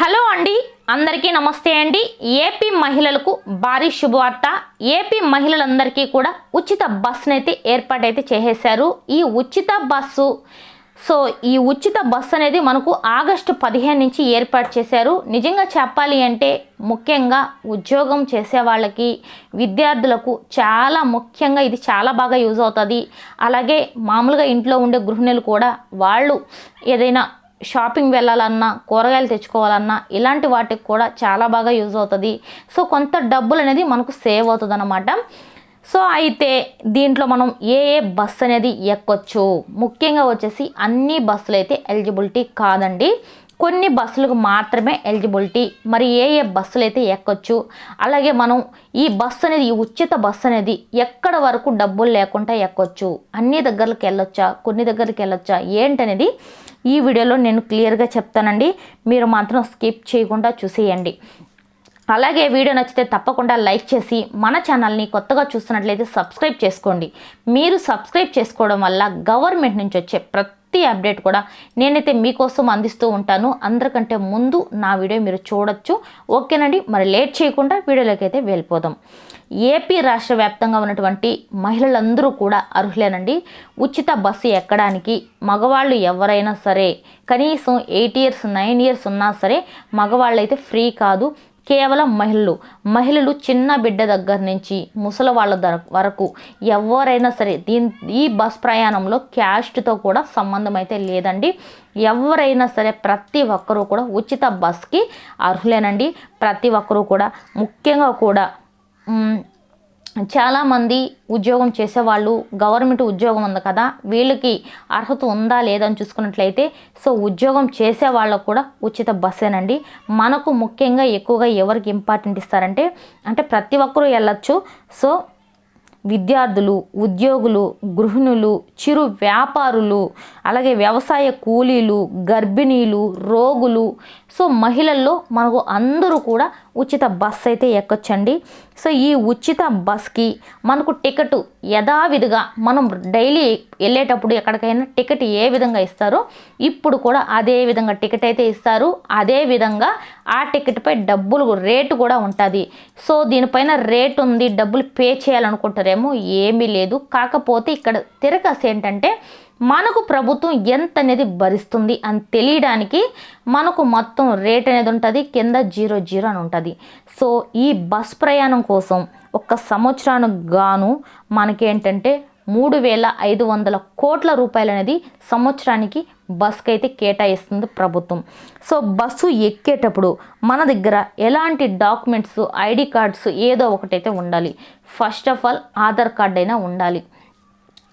Hello అండి అందరికీ నమస్తే అండి. ఏపీ మహిళలకు భారీ శుభవార్త. ఏపీ మహిళలందరికీ కూడా ఉచిత బస్సును అయితే ఏర్పాటైతే చేసేశారు. ఈ ఉచిత బస్సు సో ఈ ఉచిత బస్సు అనేది మనకు ఆగస్టు పదిహేను నుంచి ఏర్పాటు చేశారు. నిజంగా చెప్పాలి అంటే ముఖ్యంగా ఉద్యోగం చేసే వాళ్ళకి విద్యార్థులకు చాలా ముఖ్యంగా ఇది చాలా బాగా యూజ్ అవుతుంది. అలాగే మామూలుగా ఇంట్లో ఉండే గృహిణులు కూడా వాళ్ళు ఏదైనా షాపింగ్ వెళ్ళాలన్నా కూరగాయలు తెచ్చుకోవాలన్నా ఇలాంటి వాటికి కూడా చాలా బాగా యూజ్ అవుతుంది. సో కొంత డబ్బులు అనేది మనకు సేవ్ అవుతుంది అనమాట సో అయితే దీంట్లో మనం ఏ ఏ బస్ అనేది ఎక్కొచ్చు? ముఖ్యంగా వచ్చేసి అన్ని బస్సులు అయితే ఎలిజిబిలిటీ కాదండి. కొన్ని బస్సులకు మాత్రమే ఎలిజిబిలిటీ. మరి ఏ ఏ బస్సులు అయితే ఎక్కొచ్చు అలాగే మనం ఈ బస్సు అనేది ఈ ఉచిత బస్సు అనేది ఎక్కడ వరకు డబ్బులు లేకుండా ఎక్కొచ్చు? అన్ని దగ్గరకి వెళ్ళొచ్చా? కొన్ని దగ్గరికి వెళ్ళొచ్చా? ఏంటనేది ఈ వీడియోలో నేను క్లియర్గా చెప్తానండి. మీరు మాత్రం స్కిప్ చేయకుండా చూసేయండి. అలాగే వీడియో నచ్చితే తప్పకుండా లైక్ చేసి మన ఛానల్ని కొత్తగా చూస్తున్నట్లయితే సబ్స్క్రైబ్ చేసుకోండి. మీరు సబ్స్క్రైబ్ చేసుకోవడం వల్ల గవర్నమెంట్ నుంచి వచ్చే ప్రతి ప్రతి అప్డేట్ కూడా నేనైతే మీకోసం అందిస్తూ ఉంటాను. అందరికంటే ముందు నా వీడియో మీరు చూడొచ్చు. ఓకేనండి? మరి లేట్ చేయకుండా వీడియోలోకి అయితే వెళ్ళిపోదాం. ఏపీ రాష్ట్ర వ్యాప్తంగా ఉన్నటువంటి మహిళలందరూ కూడా అర్హులేనండి. ఉచిత బస్సు ఎక్కడానికి మగవాళ్ళు ఎవరైనా సరే కనీసం ఎయిట్ ఇయర్స్ నైన్ ఇయర్స్ ఉన్నా సరే మగవాళ్ళు అయితే ఫ్రీ కాదు. కేవలం మహిళలు. మహిళలు చిన్న బిడ్డ దగ్గర నుంచి ముసలి వాళ్ళ వరకు ఎవరైనా సరే దీని ఈ బస్ ప్రయాణంలో క్యాస్ట్తో కూడా సంబంధం అయితే లేదండి. ఎవరైనా సరే ప్రతి ఒక్కరూ కూడా ఉచిత బస్కి అర్హులేనండి. ప్రతి ఒక్కరూ కూడా ముఖ్యంగా కూడా చాలామంది ఉద్యోగం చేసేవాళ్ళు గవర్నమెంట్ ఉద్యోగం ఉంది కదా వీళ్ళకి అర్హత ఉందా లేదా అని చూసుకున్నట్లయితే సో ఉద్యోగం చేసే వాళ్ళకు కూడా ఉచిత బస్సేనండి. మనకు ముఖ్యంగా ఎక్కువగా ఎవరికి ఇంపార్టెంట్ ఇస్తారంటే అంటే ప్రతి ఒక్కరూ వెళ్ళొచ్చు. సో విద్యార్థులు ఉద్యోగులు గృహిణులు చిరు వ్యాపారులు అలాగే వ్యవసాయ కూలీలు గర్భిణీలు రోగులు సో మహిళల్లో మనకు అందరూ కూడా ఉచిత బస్ అయితే ఎక్కొచ్చండి. సో ఈ ఉచిత బస్కి మనకు టికెట్ యథావిధిగా మనం డైలీ వెళ్ళేటప్పుడు ఎక్కడికైనా టికెట్ ఏ విధంగా ఇస్తారో ఇప్పుడు కూడా అదే విధంగా టికెట్ అయితే ఇస్తారు. అదే విధంగా ఆ టికెట్పై డబ్బులు రేటు కూడా ఉంటుంది. సో దీనిపైన రేట్ ఉంది డబ్బులు పే చేయాలనుకుంటారేమో ఏమీ లేదు. కాకపోతే ఇక్కడ తిరగస్ ఏంటంటే మనకు ప్రభుత్వం ఎంత అనేది భరిస్తుంది అని తెలియడానికి మనకు మొత్తం రేట్ అనేది ఉంటుంది కింద జీరో జీరో అని ఉంటుంది. సో ఈ బస్ ప్రయాణం కోసం ఒక్క సంవత్సరానికి గాను మనకేంటంటే మూడు వేల ఐదు వందల కోట్ల రూపాయలు అనేది సంవత్సరానికి బస్కి అయితే కేటాయిస్తుంది ప్రభుత్వం. సో బస్సు ఎక్కేటప్పుడు మన దగ్గర ఎలాంటి డాక్యుమెంట్స్ ఐడి కార్డ్స్ ఏదో ఒకటైతే ఉండాలి. First of all Aadhaar card అయినా ఉండాలి.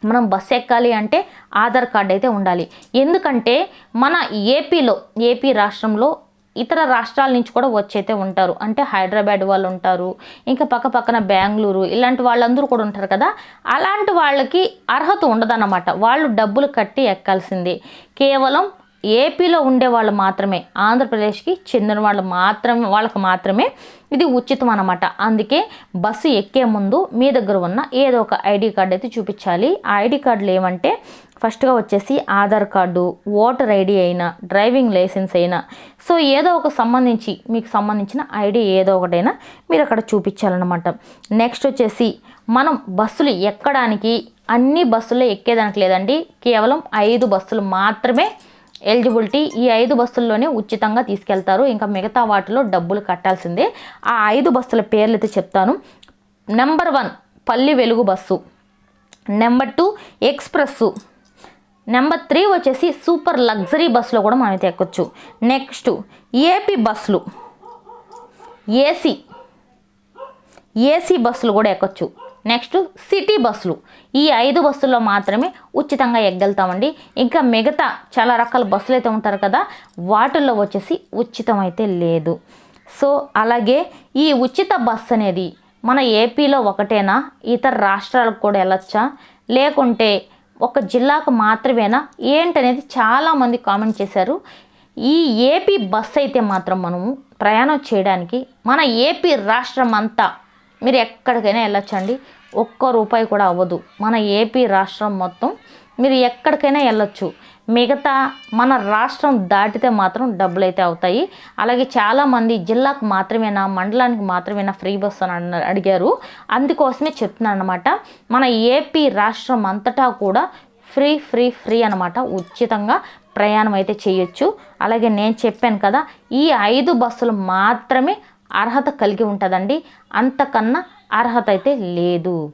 మనం బస్సు ఎక్కాలి అంటే ఆధార్ కార్డ్ అయితే ఉండాలి. ఎందుకంటే మన ఏపీలో ఏపీ రాష్ట్రంలో ఇతర రాష్ట్రాల నుంచి కూడా వచ్చి అయితే ఉంటారు. అంటే హైదరాబాద్ వాళ్ళు ఉంటారు ఇంకా పక్క పక్కన బెంగళూరు ఇలాంటి వాళ్ళందరూ కూడా ఉంటారు కదా. అలాంటి వాళ్ళకి అర్హత ఉండదన్నమాట. వాళ్ళు డబ్బులు కట్టి ఎక్కాల్సిందే. కేవలం ఏపీలో ఉండే వాళ్ళు మాత్రమే ఆంధ్రప్రదేశ్కి చెందిన వాళ్ళు మాత్రమే వాళ్ళకి మాత్రమే ఇది ఉచితం అన్నమాట. అందుకే బస్సు ఎక్కే ముందు మీ దగ్గర ఉన్న ఏదో ఒక ఐడి కార్డు అయితే చూపించాలి. ఆ ఐడి కార్డులు ఏమంటే ఫస్ట్గా వచ్చేసి ఆధార్ కార్డు ఓటర్ ఐడి అయినా డ్రైవింగ్ లైసెన్స్ అయినా. సో ఏదో ఒక సంబంధించి మీకు సంబంధించిన ఐడి ఏదో ఒకటైనా మీరు అక్కడ చూపించాలన్నమాట. నెక్స్ట్ వచ్చేసి మనం బస్సులు ఎక్కడానికి అన్ని బస్సుల్లో ఎక్కేదానికి లేదండి. కేవలం ఐదు బస్సులు మాత్రమే ఎలిజిబిలిటీ ఈ ఐదు బస్సుల్లోనే ఉచితంగా తీసుకెళ్తారు. ఇంకా మిగతా వాటిలో డబ్బులు కట్టాల్సిందే. ఆ ఐదు బస్సుల పేర్లు అయితే చెప్తాను. Number one Palle Velugu bus. Number two express. Number three వచ్చేసి సూపర్ లగ్జరీ బస్సులో కూడా మనం అయితే ఎక్కొచ్చు. నెక్స్ట్ ఏపీ బస్సులు. ఏసీ. ఏసీ బస్సులు కూడా ఎక్కొచ్చు. నెక్స్ట్ సిటీ బస్సులు. ఈ ఐదు బస్సుల్లో మాత్రమే ఉచితంగా ఎగ్గలుగుతామండి ఇంకా మిగతా చాలా రకాల బస్సులు అయితే ఉంటారు కదా వాటిల్లో వచ్చేసి ఉచితం అయితే లేదు. సో అలాగే ఈ ఉచిత బస్సు అనేది మన ఏపీలో ఒకటేనా ఇతర రాష్ట్రాలకు కూడా వెళ్ళొచ్చా? లేకుంటే ఒక జిల్లాకు మాత్రమేనా? ఏంటనేది చాలామంది కామెంట్ చేశారు. ఈ ఏపీ బస్ అయితే మాత్రం మనము ప్రయాణం చేయడానికి మన ఏపీ రాష్ట్రం అంతా మీరు ఎక్కడికైనా వెళ్ళొచ్చండి. ఒక్క రూపాయి కూడా అవ్వదు. మన ఏపీ రాష్ట్రం మొత్తం మీరు ఎక్కడికైనా వెళ్ళొచ్చు. మిగతా మన రాష్ట్రం దాటితే మాత్రం డబ్బులు అయితే అవుతాయి. అలాగే చాలామంది జిల్లాకు మాత్రమేనా మండలానికి మాత్రమేనా ఫ్రీ బస్ అని అడిగారు. అందుకోసమే చెప్తున్నాను అనమాట మన ఏపీ రాష్ట్రం అంతటా కూడా ఫ్రీ ఫ్రీ ఫ్రీ అనమాట ఉచితంగా ప్రయాణం అయితే చేయొచ్చు. అలాగే నేను చెప్పాను కదా ఈ ఐదు బస్సులు మాత్రమే అర్హత కలిగి ఉంటుందండి. అంతకన్నా అర్హత అయితే లేదు.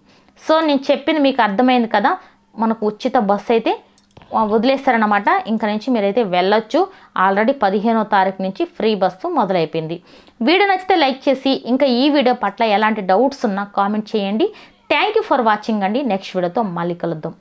సో నేను చెప్పింది మీకు అర్థమైంది కదా? మనకు ఉచిత బస్సు అయితే వదిలేస్తారనమాట ఇంక నుంచి మీరైతే వెళ్ళొచ్చు. ఆల్రెడీ పదిహేనో తారీఖు నుంచి ఫ్రీ బస్సు మొదలైపోయింది. వీడియో నచ్చితే లైక్ చేసి ఇంకా ఈ వీడియో పట్ల ఎలాంటి డౌట్స్ ఉన్నా కామెంట్ చేయండి. థ్యాంక్ యూ ఫర్ వాచింగ్ అండి. నెక్స్ట్ వీడియోతో మళ్ళీ కలుద్దాం.